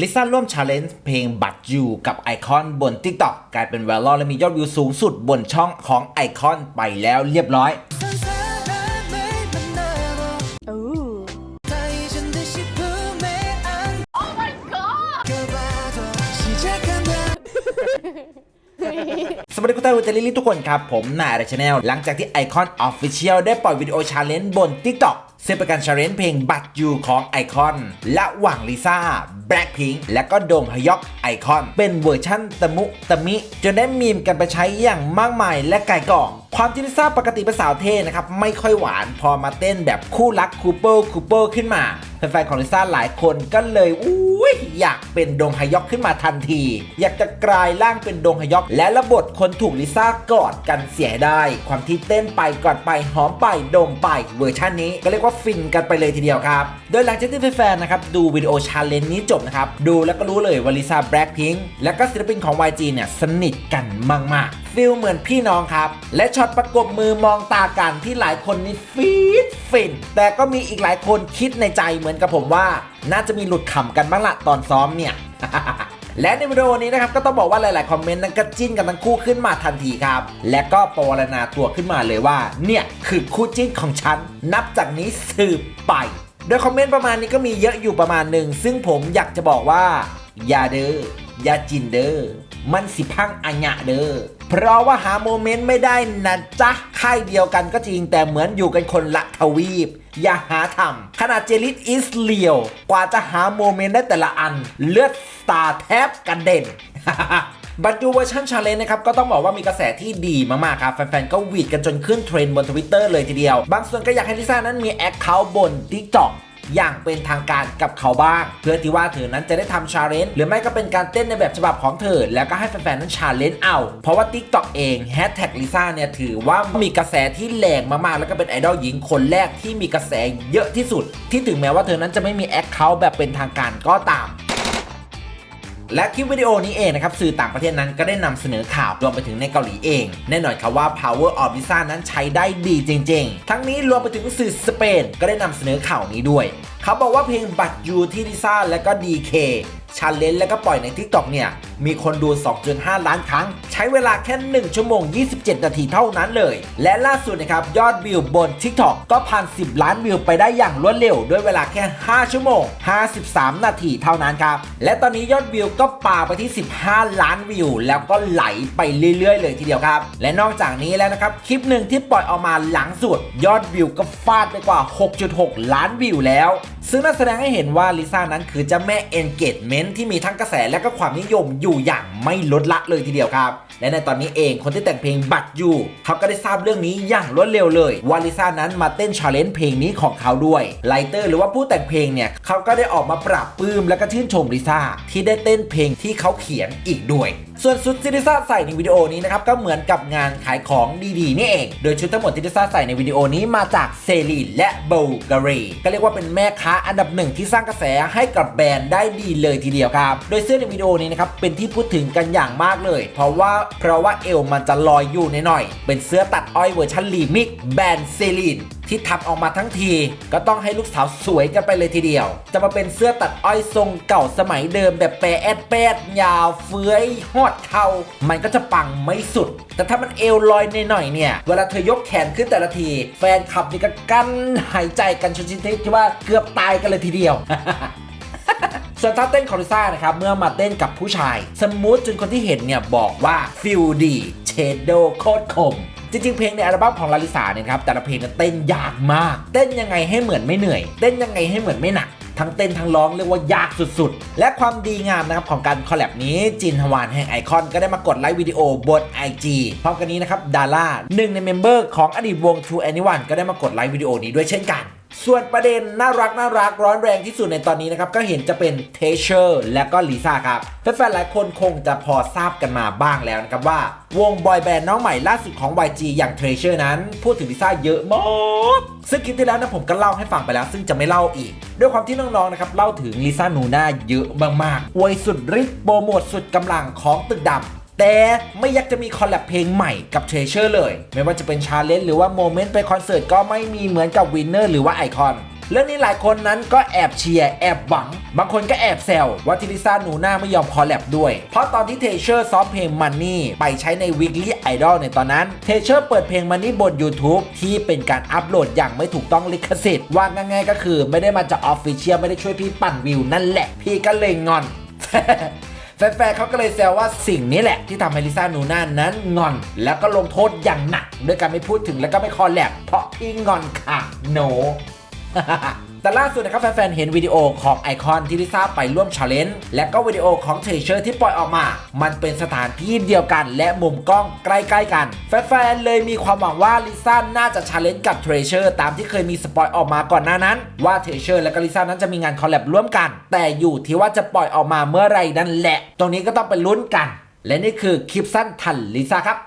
ลิซ่าร่วมชาเลนจ์เพลงบัตยูกับไอคอนบน TikTok กลายเป็นไวรัลและมียอดวิวสูงสุดบนช่องของไอคอนไปแล้วเรียบร้อย สวัสดีคุณตาวิตาลิลิทุกคนครับ ผมนายอาร์ชแนลหลังจากที่ไอคอนออฟฟิเชียลได้ปล่อยวิดีโอชาเลนจ์บน TikTok ซึ่งเป็นการชาเลนจ์เพลงบัตยูของไอคอนและหว่างลิซ่าแบล็คพิงและก็โดมฮยอกไอคอน เป็นเวอร์ชั่นตะมุตะมิ จนได้มีมกันไปใช้อย่างมากมายและไกลกล่องความที่ลิซ่าปกติเป็นสาวเท่นะครับ ไม่ค่อยหวานพอมาเต้นแบบคู่รักคูเปอร์คูเปอร์ขึ้นมาแฟนๆของลิซ่าหลายคนก็เลยอู้ ยอยากเป็นดงฮยอกขึ้นมาทันที อยากจะกลายร่างเป็นดงฮยอก และระบทคนถูกลิซ่ากอดกันเสียได้ ความที่เต้นไปกอดไปหอมไปดมไปเวอร์ชันนี้ก็เรียกว่าฟินกันไปเลยทีเดียวครับ โดยหลังจากที่แฟนๆนะครับดูวิดีโอชาเลนจ์นี้จบนะครับดูแล้วก็รู้เลยว่าลิซ่าแบล็คพิงค์และก็ศิลปินของ YG เนี่ยสนิทกันมากๆ ฟิลเหมือนพี่น้องครับ และช็อตประกบมือมองตากันที่หลายคนนี่ฟีดฟิน แต่ก็มีอีกหลายคนคิดในใจเหมือนกับผมว่า น่าจะมีหลุดขำกันบ้างละตอนซ้อมเนี่ยและในวิดีโอนี้นะครับก็ต้องบอกว่าหลาย ๆ คอมเมนต์นั้นก็จิ้นกันทั้งคู่ขึ้นมาทันทีครับ และก็ปรารณาตัวขึ้นมาเลยว่า เนี่ยคือคู่จิ้นของฉัน นับจากนี้สืบไป โดยคอมเมนต์ประมาณนี้ก็มีเยอะอยู่ประมาณหนึ่ง ซึ่งผมอยากจะบอกว่า อย่าเด้ออย่าจินเด้อมันสิพังอัญญะเด้อ เพราะว่าหาโมเมนต์ไม่ได้นะจ๊ะค่ายเดียวกันก็จริงแต่เหมือนอยู่กันคนละทวีป อย่าหาทำขนาดเจลิสอิสเลียว กว่าจะหาโมเมนต์ได้แต่ละอัน เลือดตาแทบกันเด่นบัตดูเวอร์ชันชาเลนจ์นะครับ ก็ต้องบอกว่ามีกระแสที่ดีมาก ๆ ครับ แฟน ๆ ก็หวีดกันจนขึ้นเทรนด์บนทวิตเตอร์เลยทีเดียว บางส่วนก็อยากให้ลิซ่านั้นมีแอคเคาท์บน TikTok อย่างเป็นทางการกับเขาบ้าง เพื่อที่ว่าเธอนั้นจะได้ทำชาเลนจ์หรือไม่ก็เป็นการเต้นในแบบฉบับของเธอ แล้วก็ให้แฟนๆนั้นชาเลนจ์เอา เพราะว่า t ิ k t o k เองแฮชแท็กลิซ่าเนี่ยถือว่ามีกระแสที่แรงมากๆ แล้วก็เป็นไอดอลหญิงคนแรกที่มีกระแสเยอะที่สุด ที่ถึงแม้ว่าเธอนั้นจะไม่มีแอคเคาท์แบบเป็นทางการก็ตาม และคลิปวิดีโอนี้เองนะครับสื่อต่างประเทศนั้นก็ได้นำเสนอข่าวรวมไปถึงในเกาหลีเอง แน่นอนครับว่า Power of Visa นั้นใช้ได้ดีจริง ๆ ทั้งนี้รวมไปถึงสื่อสเปนก็ได้นำเสนอข่าวนี้ด้วย เขาบอกว่าเพลงบัตยูที่ลิซ่าและก็ DK ชาเลนจ์และก็ปล่อยใน TikTok เนี่ย มีคนดู 2.5 ล้านครั้ง ใช้เวลาแค่ 1 ชั่วโมง 27 นาทีเท่านั้นเลย และล่าสุดนะครับ ยอดวิวบน TikTok ก็ผ่าน10 ล้านวิวไปได้อย่างรวดเร็ว ด้วยเวลาแค่ 5 ชั่วโมง 53 นาทีเท่านั้นครับ และตอนนี้ยอดวิวก็ป่าไปที่ 15 ล้านวิว แล้วก็ไหลไปเรื่อยๆ เลยทีเดียวครับ และนอกจากนี้แล้วนะครับคลิปหนึ่งที่ปล่อยออกมาหลังสุด ยอดวิวก็ฟาดไปกว่า 6.6 ล้านวิวแล้ว ซึ่งนั่นแสดงให้เห็นว่าลิซ่านั้นคือเจ้าแม่ engagement ที่มีทั้งกระแสและก็ความนิยมอยู่อย่างไม่ลดละเลยทีเดียวครับ และในตอนนี้เองคนที่แต่งเพลงบัตยูเขาก็ได้ทราบเรื่องนี้อย่างรวดเร็วเลยวาลิซ่านั้นมาเต้นชาเลนจ์เพลงนี้ของเขาด้วยไลเตอร์หรือว่าผู้แต่งเพลงเนี่ยเขาก็ได้ออกมาปรับปลื้มและก็ชื่นชมลิซ่าที่ได้เต้นเพลงที่เขาเขียนอีกด้วย ส่วนชุดที่ลิซ่าใส่ในวิดีโอนี้นะครับก็เหมือนกับงานขายของดีๆนี่เอง โดยชุดทั้งหมดที่ลิซ่าใส่ในวิดีโอนี้มาจากเซรีนและโบการีก็เรียกว่าเป็นแม่ค้าอันดับหนึ่งที่สร้างกระแสให้กับแบรนด์ได้ดีเลยทีเดียวครับ โดยเสื้อในวิดีโอนี้นะครับเป็นที่พูดถึงกันอย่างมากเลย เพราะว่าเพราะว่าเอวมันจะลอยอยู่นหน่อย เป็นเสื้อตัดอ้อยเวอร์ชันรีมิกแบรนด์เซรีนที่ทำออกมาทั้งที ก็ต้องให้ลูกสาวสวยกันไปเลยทีเดียว จะมาเป็นเสื้อตัดอ้อยทรงเก่าสมัยเดิมแบบแปะแอดแปดยาวเฟื้อยหอดเข่ามันก็จะปังไม่สุด แต่ถ้ามันเอวลอยนหน่อยเนี่ย เวลาเธอยกแขนขึ้นแต่ละที แฟนคลับนี่ก็กั้นหายใจกันชนิดที่ว่าเกือบตายกันเลยทีเดียว ส่วนท่าเต้นของลิซ่านะครับเมื่อมาเต้นกับผู้ชาย สมูทจนคนที่เห็นเนี่ยบอกว่าฟิลดีเชดโดโคตรคมจริงๆ เพลงในอัลบั้มของลาลิสาเนี่ยครับแต่ละเพลงเต้นยากมาก เต้นยังไงให้เหมือนไม่เหนื่อย เต้นยังไงให้เหมือนไม่หนัก ทั้งเต้นทั้งร้องเรียกว่ายากสุดๆ และความดีงามนะครับของการคอลแลบนี้จินฮวานแห่งไอคอนก็ได้มากดไลค์วิดีโอบน IG พร้อมกันนี้นะครับดาร่าหนึ่งในเมมเบอร์ของอดีตวง True Anyone ก็ได้มากดไลค์วิดีโอนี้ด้วยเช่นกัน ส่วนประเด็นน่ารักน่ารักร้อนแรงที่สุดในตอนนี้นะครับ ก็เห็นจะเป็นเทเชอร์และก็ลิซ่าครับแฟนๆหลายคนคงจะพอทราบกันมาบ้างแล้วนะครับว่า วงบอยแบนด์น้องใหม่ล่าสุดของ YG อย่างเทเชอร์นั้น พูดถึงลิซ่าเยอะมากซึ่งคลิปที่แล้วนะผมก็เล่าให้ฟังไปแล้ว ซึ่งจะไม่เล่าอีก ด้วยความที่น้องๆนะครับเล่าถึงลิซ่าหนูน่าเยอะมากๆอวยสุดฤทธิ์โปรโมทสุดกำลังของตึกดำ แต่ไม่อยากจะมีคอลแลบเพลงใหม่กับเทรเชอร์เลย ไม่ว่าจะเป็นชาเลนจ์หรือว่าโมเมนต์ไปคอนเสิร์ตก็ไม่มีเหมือนกับวินเนอร์หรือว่าไอคอนเรื่องนี้หลายคนนั้นก็แอบเชียร์แอบหวัง บางคนก็แอบแซวว่าทิลิซ่าหนูหน้าไม่ยอมคอลแลบด้วย เพราะตอนที่เทเชอร์ซ้อมเพลง Money ไปใช้ใน Weekly Idol ในตอนนั้น เทเชอร์เปิดเพลง Money บน YouTube ที่เป็นการอัปโหลดอย่างไม่ถูกต้องลิขสิทธิ์ว่าง่ายๆก็คือไม่ได้มาจากออฟฟิเชียลไม่ได้ช่วยพี่ปั่นวิวนั่นแหละ พี่ก็เลยงอน แฟนๆเขาก็เลยแซวว่าสิ่งนี้แหละที่ทำให้ลิซ่าหนูน่านั้นงอน แล้วก็ลงโทษอย่างหนัก ด้วยการไม่พูดถึงแล้วก็ไม่คอลแลบเพราะพี่งอนค่ะโน แต่ล่าสุดนะครับแฟนๆเห็นวิดีโอของไอคอนที่ลิซ่าไปร่วมชาเลนจ์และก็วิดีโอของเทเชอร์ที่ปล่อยออกมา มันเป็นสถานที่เดียวกันและมุมกล้องใกล้ๆกัน แฟนๆเลยมีความหวังว่าลิซ่าน่าจะชาเลนจ์กับเทเชอร์ตามที่เคยมีสปอยออกมาก่อนหน้านั้น ว่าเทเชอร์และก็ลิซ่านั้นจะมีงานคอลแลบร่วมกัน แต่อยู่ที่ว่าจะปล่อยออกมาเมื่อไรนั่นแหละ ตรงนี้ก็ต้องไปลุ้นกัน และนี่คือคลิปสั้นทันลิซ่าครับ